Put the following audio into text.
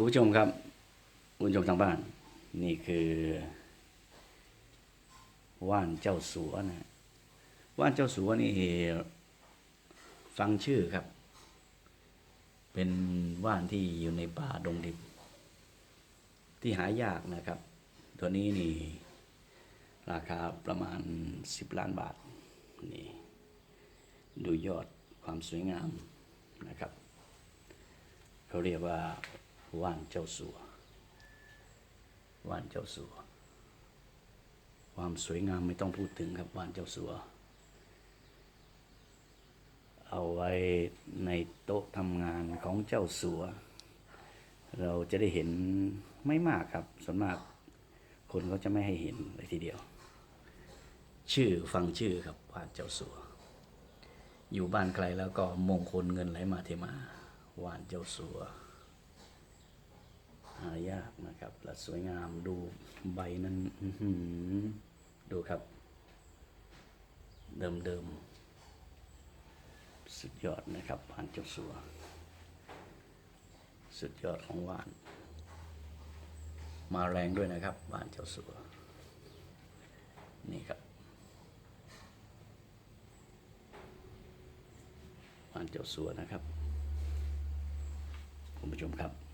คุณผู้ชมครับคุณผู้ชมทางบ้าน นี่คือ ว่านเจ้าสัวนะว่านเจ้าสัวนี่ฟังชื่อครับ เป็นว่านที่อยู่ในป่าดงดิบ ที่หายากนะครับ ตัวนี้นี่ราคาประมาณ 10 ล้านบาทนี่ดูยอดความสวยงามนะครับ เขาเรียกว่า ว่านเจ้าสัวว่านเจ้าสัว ความสวยงามไม่ต้องพูดถึงครับว่านเจ้าสัว เอาไว้ในโต๊ะทำงานของเจ้าสัว เราจะได้เห็นไม่มากครับส่วนมากคนเขาจะไม่ให้เห็นเลยทีเดียว ชื่อฟังชื่อครับว่านเจ้าสัว อยู่บ้านใครแล้วก็มงคลเงินไหลมาเทมาว่านเจ้าสัว หายากนะครับและสวยงามดูใบนั้นดูครับ เดิมเดิมๆสุดยอดนะครับว่านเจ้าสัว สุดยอดของว่าน มาแรงด้วยนะครับว่านเจ้าสัว นี่ครับว่านเจ้าสัวนะครับคุณผู้ชมครับ